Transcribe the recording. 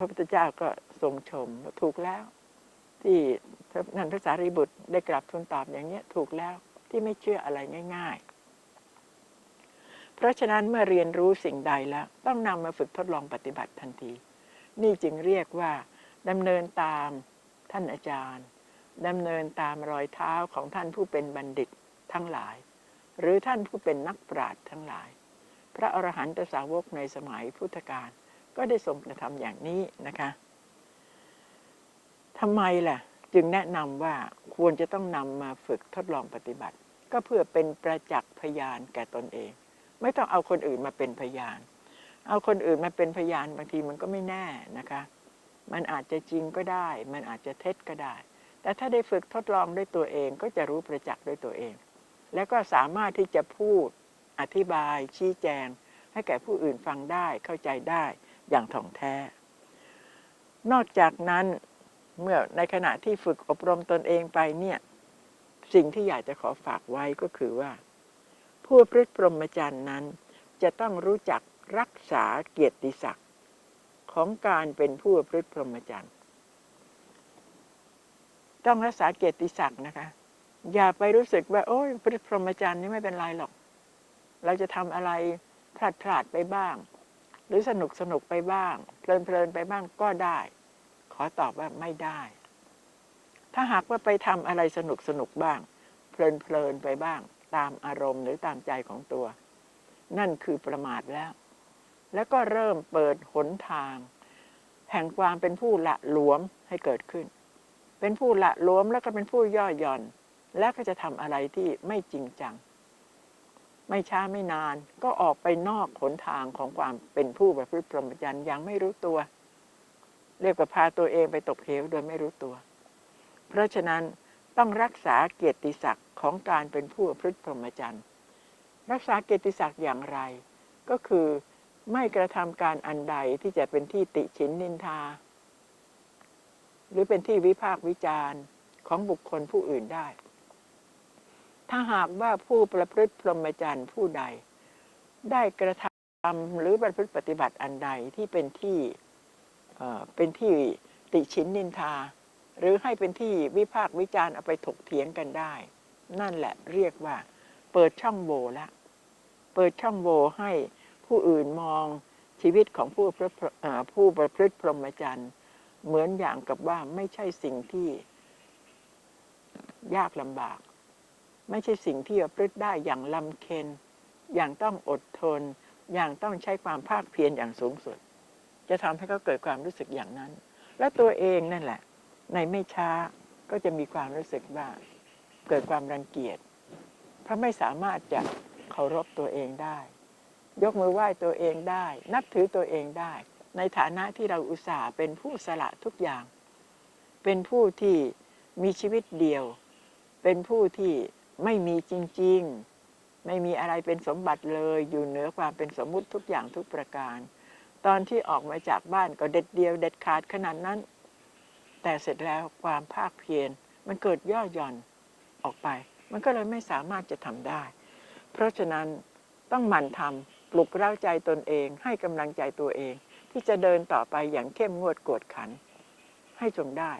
พระพุทธเจ้าก็ทรงชมว่าถูกแล้ว ที่นันทสารีบุตรได้กลับทูลตอบอย่างนี้ถูกแล้วที่ไม่เชื่ออะไรง่าย ๆ เพราะฉะนั้นเมื่อเรียนรู้สิ่งใดแล้ว ต้องนำมาฝึกทดลองปฏิบัติทันที นี่จึงเรียกว่าดำเนินตามท่านอาจารย์ดำเนินตามรอยเท้าของท่านผู้เป็นบัณฑิตทั้งหลาย หรือท่านผู้เป็นนักปราชญ์ทั้งหลาย พระอรหันตสาวกในสมัยพุทธกาล ก็ได้ทรงกระทำอย่างนี้นะคะทำไมล่ะ จึงแนะนำว่าควรจะต้องนำมาฝึกทดลองปฏิบัติ ก็เพื่อเป็นประจักษ์พยานแก่ตนเอง ไม่ต้องเอาคนอื่นมาเป็นพยาน เอาคนอื่นมาเป็นพยานบางทีมันก็ไม่แน่นะคะ มันอาจจะจริงก็ได้ มันอาจจะเท็จก็ได้ แต่ถ้าได้ฝึกทดลองด้วยตัวเองก็จะรู้ประจักษ์ด้วยตัวเอง แล้วก็สามารถที่จะพูดอธิบายชี้แจง ให้แก่ผู้อื่นฟังได้เข้าใจได้ อย่างถ่องแท้ นอกจากนั้นเมื่อในขณะที่ฝึกอบรมตนเองไปเนี่ย สิ่งที่อยากจะขอฝากไว้ก็คือว่า ผู้พฤติพรหมจรรย์นั้น จะต้องรู้จักรักษาเกียรติศักดิ์ของการเป็นผู้พฤติพรหมจรรย์ต้องรักษาเกียรติศักดิ์นะคะ อย่าไปรู้สึกว่า โอ้ยพฤติพรหมจรรย์นี่ไม่เป็นไรหรอก เราจะทำอะไรพลาดพลาดไปบ้าง หรือสนุกสนุกไปบ้าง เพลินเพลินไปบ้างก็ได้ ขอตอบว่าไม่ได้ ถ้าหากว่าไปทำอะไรสนุกสนุกบ้าง เพลินเพลินไปบ้าง ตามอารมณ์หรือตามใจของตัว นั่นคือประมาทแล้ว แล้วก็เริ่มเปิดหนทาง แห่งความเป็นผู้ละหลวมให้เกิดขึ้น เป็นผู้ละหลวมแล้วก็เป็นผู้ย่อหย่อน แล้วก็จะทำอะไรที่ไม่จริงจัง ไม่ช้าไม่นาน ก็ออกไปนอกหนทางของความเป็นผู้ประพฤติพรหมจรรย์ย่างไม่รู้ตัว เรียกว่าพาตัวเองไปตกเหวโดยไม่รู้ตัว เพราะฉะนั้นต้องรักษาเกียรติศักดิ์ของการเป็นผู้ประพฤติพรหมจรรย์รักษาเกียรติศักดิ์อย่างไร ก็คือไม่กระทำการอันใดที่จะเป็นที่ติฉินนินทา หรือเป็นที่วิพากษ์วิจารณ์ของบุคคลผู้อื่นได้ ถ้าหากว่าผู้ประพฤติพรหมจรรย์ผู้ใด ได้กระทำหรือประพฤติปฏิบัติอันใดที่เป็นที่เป็นที่ติฉินนินทา หรือให้เป็นที่วิพากษ์วิจารณ์เอาไปถกเถียงกันได้ นั่นแหละเรียกว่า เปิดช่องโหว่ละ เปิดช่องโหว่ให้ผู้อื่นมองชีวิตของผู้ประผู้ประพฤติพรหมจรรย์เหมือนอย่างกับว่าไม่ใช่สิ่งที่ยากลำบาก ไม่ใช่สิ่งที่ประพฤติได้อย่างลำเค็นอย่างต้องอดทน อย่างต้องใช้ความภาคเพียรอย่างสูงสุด จะทำให้เขาเกิดความรู้สึกอย่างนั้น และตัวเองนั่นแหละ ในไม่ช้าก็จะมีความรู้สึกว่าเกิดความรังเกียจ เพราะไม่สามารถจะเคารพตัวเองได้ ยกมือไหว้ตัวเองได้ นับถือตัวเองได้ ในฐานะที่เราอุตส่าห์เป็นผู้สละทุกอย่าง เป็นผู้ที่มีชีวิตเดียว เป็นผู้ที่ ไม่มีจริงๆ ไม่มีอะไรเป็นสมบัติเลยอยู่เหนือความเป็นสมมุติทุกอย่างทุกประการ ตอนที่ออกมาจากบ้านก็เด็ดเดียวเด็ดขาดขนาดนั้น แต่เสร็จแล้วความภาคเพียรมันเกิดย่อหย่อนออกไป มันก็เลยไม่สามารถจะทำได้ เพราะฉะนั้นต้องหมั่นทำปลุกเร้าใจตนเอง ให้กำลังใจตัวเอง ที่จะเดินต่อไปอย่างเข้มงวดกวดขัน ให้จงได้